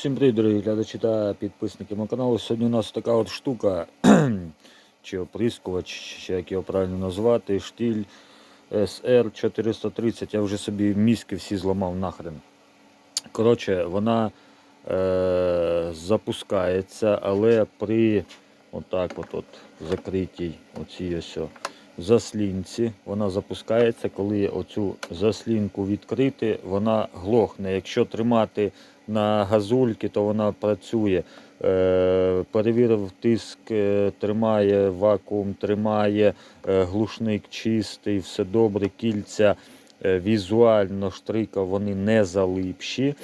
Всім привіт, дорогі глядачі та підписники мого каналу. Сьогодні у нас така от штука, чи оприскувач, чи як його правильно назвати, штіль SR430. Я вже собі мізки всі зламав нахрен. Коротше, вона е, запускається, але при отак от, от закритій оцій ось заслінці вона запускається, коли оцю заслінку відкрити, вона глохне. Якщо тримати на газульки, то вона працює. Е, перевірив тиск, е, тримає, вакуум тримає, е, глушник чистий, все добре, кільця візуально штрика вони не залипші.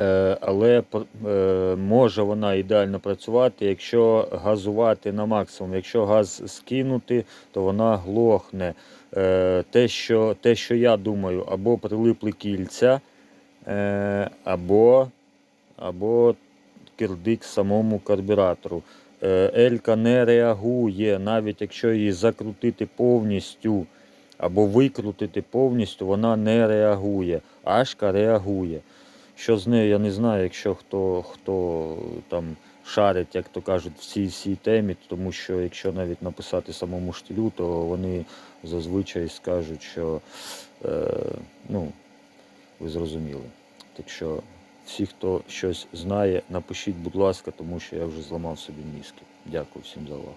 Е, Але е, може вона ідеально працювати, якщо газувати на максимум. Якщо газ скинути, то вона глохне. Е, Те, що, те, що я думаю, або прилипли кільця, або, або кирдик самому карбюратору. Елька не реагує, навіть якщо її закрутити повністю або викрутити повністю, вона не реагує. Ашка реагує. Що з нею, я не знаю, якщо хто, хто там шарить, як то кажуть, в цій всій темі, тому що якщо навіть написати самому штилю, то вони зазвичай скажуть, що е, ну, ви зрозуміли. Так що всі, хто щось знає, напишіть, будь ласка, тому що я вже зламав собі мізки. Дякую всім за увагу.